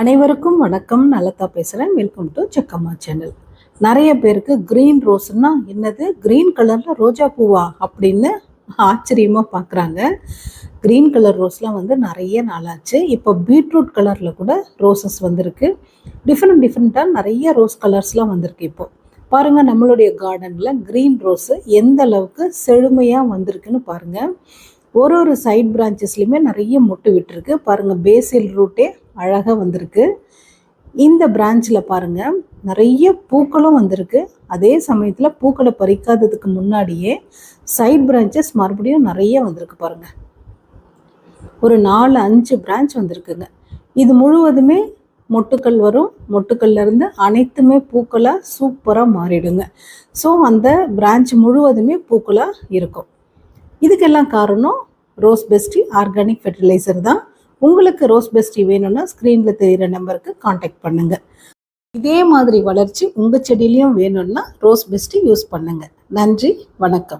அனைவருக்கும் வணக்கம். நலத்தா பேசுகிறேன் வெல்கம் டு செக்கம்மா சேனல் நிறைய பேருக்கு க்ரீன் ரோஸ்னா என்னது? க்ரீன் கலரில் ரோஜா பூவா அப்படின்னு ஆச்சரியமாக பார்க்குறாங்க க்ரீன் கலர் ரோஸ்லாம் வந்து நிறைய நாளாச்சு. இப்போ பீட்ரூட் கலரில் கூட ரோசஸ் வந்திருக்கு. டிஃப்ரெண்ட் டிஃப்ரெண்ட்டாக நிறைய ரோஸ் கலர்ஸ்லாம் வந்திருக்கு இப்போது பாருங்கள் நம்மளுடைய கார்டனில் க்ரீன் ரோஸு எந்த அளவுக்கு செழுமையாக வந்திருக்குன்னு பாருங்கள் ஒரு ஒரு சைட் பிரான்ச்சஸ்லையுமே நிறைய மொட்டு விட்டுருக்கு. பாருங்கள் பேசில் ரூட்டே அழகாக வந்திருக்கு. இந்த பிரான்ச்சில் பாருங்கள் நிறைய பூக்களும் வந்திருக்கு. அதே சமயத்தில் பூக்களை பறிக்காததுக்கு முன்னாடியே சைட் பிரான்ச்சஸ் மறுபடியும் நிறைய வந்திருக்கு பாருங்கள் ஒரு நாலு அஞ்சு பிரான்ச் வந்திருக்குங்க. இது முழுவதுமே மொட்டுக்கள் வரும். மொட்டுக்கள்லேருந்து அனைத்துமே பூக்களாக சூப்பராக மாறிடுங்க. ஸோ அந்த பிரான்ச் முழுவதுமே பூக்களாக இருக்கும். இதுக்கெல்லாம் காரணம் ரோஸ் பெஸ்டி ஆர்கானிக் ஃபெர்டிலைசர் தான். உங்களுக்கு ரோஸ் பெஸ்டி வேணும்னா ஸ்க்ரீனில் தெரிகிற நம்பருக்கு காண்டாக்ட் பண்ணுங்க. இதே மாதிரி வளர்ச்சி உங்கள் செடியிலையும் வேணும்னா ரோஸ் பெஸ்டி யூஸ் பண்ணுங்க. நன்றி வணக்கம்.